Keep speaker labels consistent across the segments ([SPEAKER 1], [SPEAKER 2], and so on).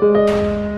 [SPEAKER 1] Música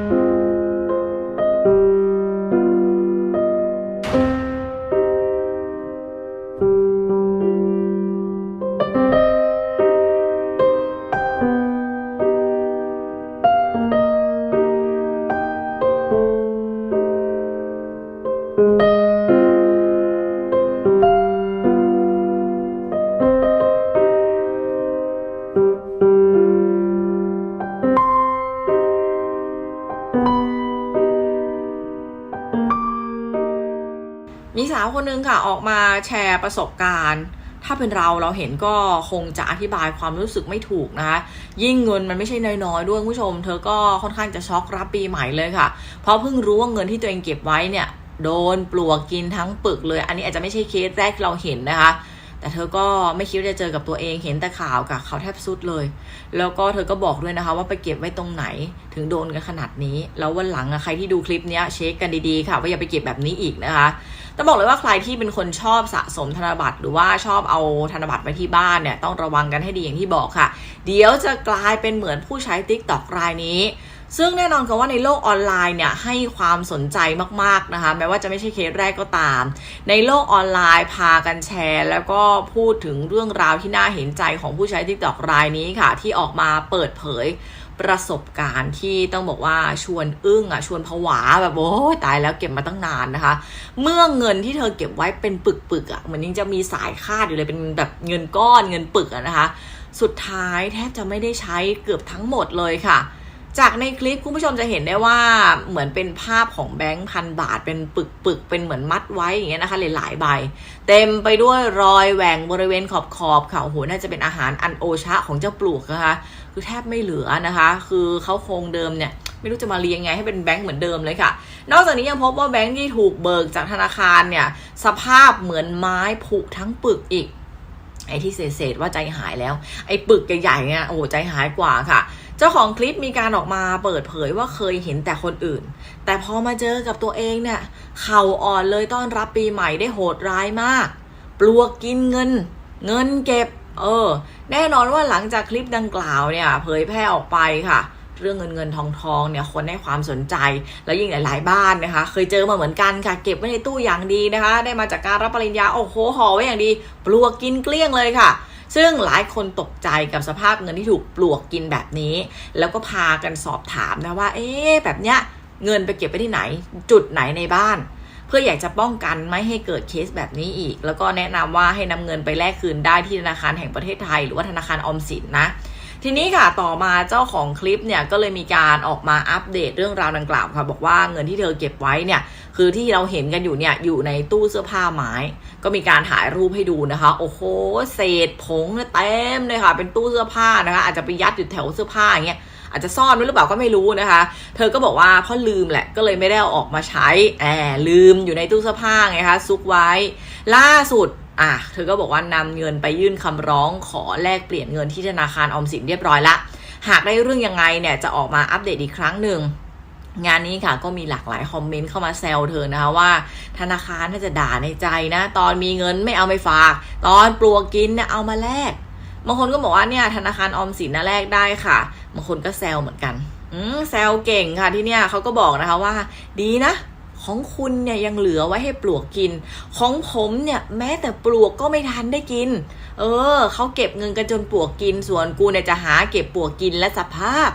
[SPEAKER 1] มีสาวคนนึงค่ะออกมาแชร์ประสบการณ์ ถ้าเป็นเราเราเห็นก็คงจะอธิบายความรู้สึกไม่ถูกนะคะ ยิ่งเงินมันไม่ใช่น้อยๆด้วยคุณผู้ชม เธอก็ค่อนข้างจะช็อกรับปีใหม่เลยค่ะ เพราะเพิ่งรู้ว่าเงินที่ตัวเองเก็บไว้เนี่ยโดนปลวกกินทั้งปึกเลย อันนี้อาจจะไม่ใช่เคสแรกที่เราเห็นนะคะ แต่เธอก็ไม่คิดว่าจะเจอกับตัวเองเห็นแต่ข่าวกับเขาแทบสุดเลย แล้วก็เธอก็บอกด้วยนะคะ ว่าไปเก็บไว้ตรงไหนถึงโดนกันขนาดนี้ แล้ววันหลังอะใครที่ดูคลิปนี้เช็คกันดีๆค่ะ ว่าอย่าไปเก็บแบบนี้อีกนะคะต้องบอกเลยว่าใครที่เป็นคนชอบสะสมธนบัตรหรือว่าชอบเอาธนบัตรไว้ที่บ้านเนี่ยต้องระวังกันให้ดีอย่างที่บอกค่ะ เดี๋ยวจะกลายเป็นเหมือนผู้ใช้ t ิ k t o k รายนี้ ซึ่งแน่นอนค่ะว่าในโลกออนไลน์เนี่ยให้ความสนใจมากๆนะคะ แม้ว่าจะไม่ใช่เคสแรกก็ตาม ในโลกออนไลน์พากันแชร์ แล้วก็พูดถึงเรื่องราวที่น่าเห็นใจของผู้ใช้ t ิ k t o k รายนี้ค่ะ ที่ออกมาเปิดเผยประสบการณ์ที่ต้องบอกว่าชวนอึ้งอะชวนผวาแบบโอ้ยตายแล้วเก็บมาตั้งนานนะคะ เมื่อเงินที่เธอเก็บไว้เป็นปึกๆอะเหมือนยังจะมีสายคาดอยู่เลยเป็นแบบเงินก้อนเงินปึกอะนะคะ สุดท้ายแทบจะไม่ได้ใช้เกือบทั้งหมดเลยค่ะ จากในคลิปคุณผู้ชมจะเห็นได้ว่าเหมือนเป็นภาพของแบงค์พันบาทเป็นปึกปึกๆเป็นเหมือนมัดไว้อย่างเงี้ยนะคะหลายๆใบ เต็มไปด้วยรอยแหว่งบริเวณขอบขอบค่ะโอ้โหน่าจะเป็นอาหารอันโอชะของเจ้าปลวกนะคะคือแทบไม่เหลือนะคะ คือเขาโครงเดิมเนี่ยไม่รู้จะมาเรียงไงให้เป็นแบงค์เหมือนเดิมเลยค่ะ นอกจากนี้ยังพบว่าแบงค์ที่ถูกเบิกจากธนาคารเนี่ยสภาพเหมือนไม้ผุทั้งปึกอีกไอ้ที่เศษๆว่าใจหายแล้ว ไอ้ปึกใหญ่ๆเนี่ยโอ้ใจหายกว่าค่ะ จ้าของคลิปมีการออกมาเปิดเผยว่าเคยเห็นแต่คนอื่น แต่พอมาเจอกับตัวเองเนี่ย เข่าอ่อนเลยต้อนรับปีใหม่ได้โหดร้ายมาก ปลวกกินเงิน เงินเก็บ เออ แน่นอนว่าหลังจากคลิปดังกล่าวเนี่ย เผยแพร่ออกไปค่ะ เรื่องเงินเงินทองทองเนี่ยคนให้ความสนใจ แล้วยิ่งหลาย ๆ บ้านนะคะ เคยเจอมาเหมือนกันค่ะ เก็บไว้ในตู้อย่างดีนะคะ ได้มาจากการรับปริญญาโอ้โหห่อไว้อย่างดี ปลวกกินเกลี้ยงเลยค่ะ ซึ่งหลายคนตกใจกับสภาพเงินที่ถูกปลวกกินแบบนี้ แล้วก็พากันสอบถามนะว่า เอ๊ะแบบเนี้ยเงินไปเก็บไปที่ไหน จุดไหนในบ้าน เพื่ออยากจะป้องกันไม่ให้เกิดเคสแบบนี้อีก แล้วก็แนะนำว่าให้นำเงินไปแลกคืนได้ที่ธนาคารแห่งประเทศไทย หรือว่าธนาคารออมสินนะ ทีนี้ค่ะต่อมาเจ้าของคลิปเนี่ยก็เลยมีการออกมาอัปเดตเรื่องราวดังกล่าวค่ะบอกว่าเงินที่เธอเก็บไว้เนี่ยคือที่เราเห็นกันอยู่เนี่ยอยู่ในตู้เสื้อผ้าไม้ ก็มีการถ่ายรูปให้ดูนะคะ โอ้โหเศษผงเนี่ยเต็มเลยค่ะ เป็นตู้เสื้อผ้านะคะ อาจจะไปยัดอยู่แถวเสื้อผ้าอย่างเงี้ยอาจจะซ่อนไว้หรือเปล่าก็ไม่รู้นะคะ เธอก็บอกว่าเพราะลืมแหละก็เลยไม่ได้เอาออกมาใช้แอบลืมอยู่ในตู้เสื้อผ้าไงคะซุกไว้ ล่าสุด อะเธอก็บอกว่านำเงินไปยื่นคำร้องขอแลกเปลี่ยนเงินที่ธนาคารออมสินเรียบร้อยละ หากได้เรื่องยังไงเนี่ยจะออกมาอัปเดตอีกครั้งหนึ่งงานนี้ค่ะก็มีหลากหลายคอมเมนต์เข้ามาแซวเธอนะคะว่า ธนาคารน่าจะด่าในใจนะ ตอนมีเงินไม่เอาไม่ฝาก ตอนปลวกกินเนี่ยเอามาแลกบางคนก็บอกว่าเนี่ยธนาคารออมสินน่ะแลกได้ค่ะบางคนก็แซวเหมือนกัน อืมแซวเก่งค่ะที่เนี่ยเขาก็บอกนะคะว่า ดีนะ ของคุณเนี่ยยังเหลือไว้ให้ปลวกกิน ของผมเนี่ยแม้แต่ปลวกก็ไม่ทันได้กิน เออเขาเก็บเงินกันจนปลวกกิน ส่วนกูเนี่ยจะหาเก็บปลวกกินและสภาพ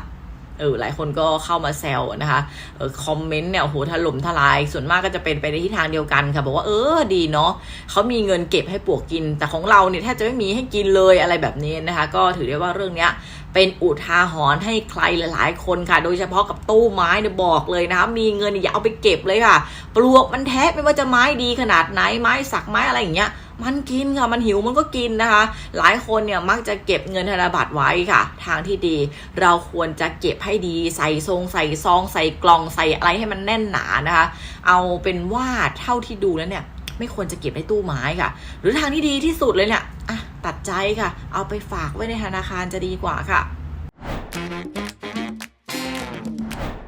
[SPEAKER 1] เออหลายคนก็เข้ามาแซวนะคะออคอมเมนต์เนี่ยโหถล่มทลาย ส่วนมากก็จะเป็นไปในทิศทางเดียวกันค่ะ บอกว่าเออดีเนาะเขามีเงินเก็บให้ปลวกกิน แต่ของเราเนี่ยแทบจะไม่มีให้กินเลยอะไรแบบนี้นะคะ ก็ถือได้ว่าเรื่องเนี้ยเป็นอุทาหรณ์ให้ใครหลายๆ คนค่ะ โดยเฉพาะกับตู้ไม้เนี่ยบอกเลยนะคะมีเงินอย่าเอาไปเก็บเลยค่ะ ปลวกมันแทะไม่ว่าจะไม้ดีขนาดไหนไม้สักไม้อะไรอย่างเงี้ย มันกินค่ะมันหิวมันก็กินนะคะ หลายคนเนี่ยมักจะเก็บเงินธนบัตรไว้ค่ะ ทางที่ดีเราควรจะเก็บให้ดีใส่ทรงใส่ซอง ใส่กล่องใส่อะไรให้มันแน่นหนานะคะ เอาเป็นว่าเท่าที่ดูแล้วเนี่ย ไม่ควรจะเก็บในตู้ไม้ค่ะ หรือทางที่ดีที่สุดเลยเนี่ยอะตัดใจค่ะ เอาไปฝากไว้ในธนาคารจะดีกว่าค่ะ